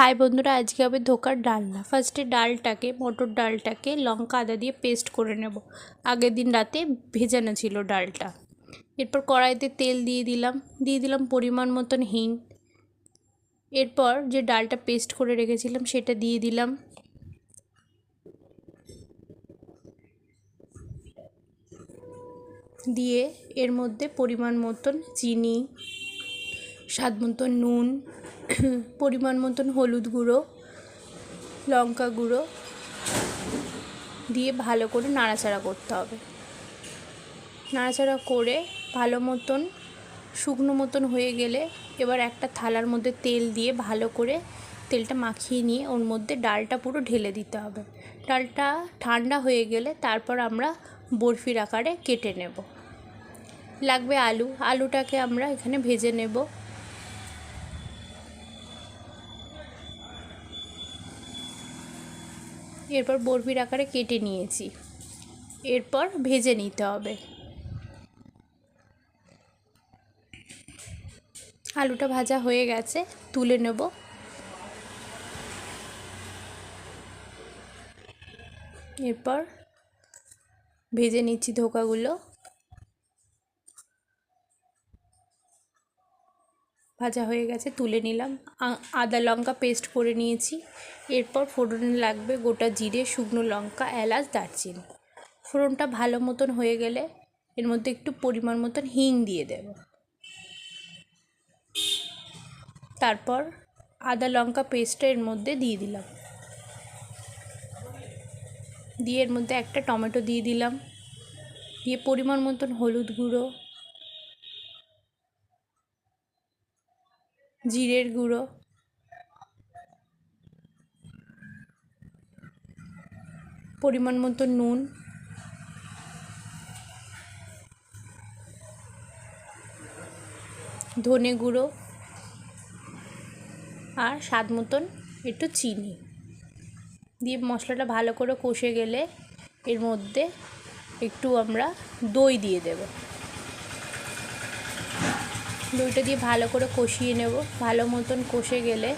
High বন্ধুরা, আজকে হবে ধোকার ডালনা ফার্স্টে ডালটাকে, মটর ডালটাকে লঙ্কা, আদা দিয়ে পেস্ট করে নেব। আগের দিন রাতে ভেজানো ছিল ডালটা। এরপর কড়াইতে তেল দিয়ে দিলাম। দিয়ে দিলাম পরিমাণ মতন হিং। এরপর যে ডালটা পেস্ট করে রেখেছিলাম, সেটা দিয়ে দিলাম। দিয়ে এর মধ্যে পরিমাণ মতন চিনি, স্বাদ মতন নুন পরিমাণ মতন হলুদ গুঁড়ো, লঙ্কা গুঁড়ো দিয়ে ভালো করে নাড়াচাড়া করতে হবে। নাড়াচাড়া করে ভালো মতন শুকনো মতন হয়ে গেলে এবার একটা থালার মধ্যে তেল দিয়ে ভালো করে তেলটা মাখিয়ে নিয়ে ওর মধ্যে ডালটা পুরো ঢেলে দিতে হবে। ডালটা ঠান্ডা হয়ে গেলে তারপর আমরা বরফির আকারে কেটে নেব। লাগবে আলু। আলুটাকে আমরা এখানে ভেজে নেব। এরপর বরফির আকারে কেটে নিয়েছি। এরপর ভেজে নিতে হবে। আলুটা ভাজা হয়ে গেছে, তুলে নেব। এরপর ভেজে নিচ্ছি ধোকাগুলো। ভাজা হয়ে গেছে, তুলে নিলাম। আদা লঙ্কা পেস্ট করে নিয়েছি। এরপর ফোড়নে লাগবে গোটা জিরে, শুকনো লঙ্কা, এলাচ, দারচিনি। ফোড়নটা ভালো মতন হয়ে গেলে এর মধ্যে একটু পরিমাণ মতন হিং দিয়ে দেব। তারপর আদা লঙ্কা পেস্টটা এর মধ্যে দিয়ে দিলাম। দিয়ে এর মধ্যে একটা টমেটো দিয়ে দিলাম। দিয়ে পরিমাণ মতন হলুদ গুঁড়ো জিরের গুঁড়ো। পরিমাণ মতো নুন। ধনে গুঁড়ো। আর স্বাদ মতন একটু চিনি। দিয়ে মশলাটা ভালো করে কষে গেলে এর মধ্যে একটু আমরা দই দিয়ে দেব। দইটা দিয়ে ভালো করে কষিয়ে নেব। ভালো মতন কষে গেলে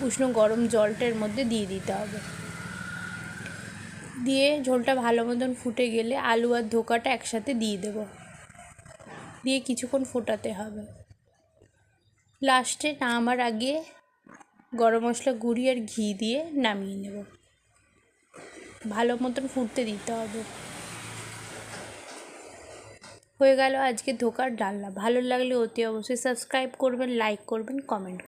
উষ্ণ গরম জলটার মধ্যে দিয়ে দিতে হবে। দিয়ে ঝোলটা ভালো মতন ফুটে গেলে আলু আর ধোকাটা একসাথে দিয়ে দেব। দিয়ে কিছুক্ষণ ফোটাতে হবে। লাস্টে নামার আগে গরম মশলা, গুঁড়ি আর ঘি দিয়ে নামিয়ে নেব। ভালো মতন ফুটতে দিতে হবে। হয়ে গেল আজকে ধোকার ডালনা। ভালো লাগলে অতি অবশ্যই সাবস্ক্রাইব করবেন লাইক করবেন কমেন্ট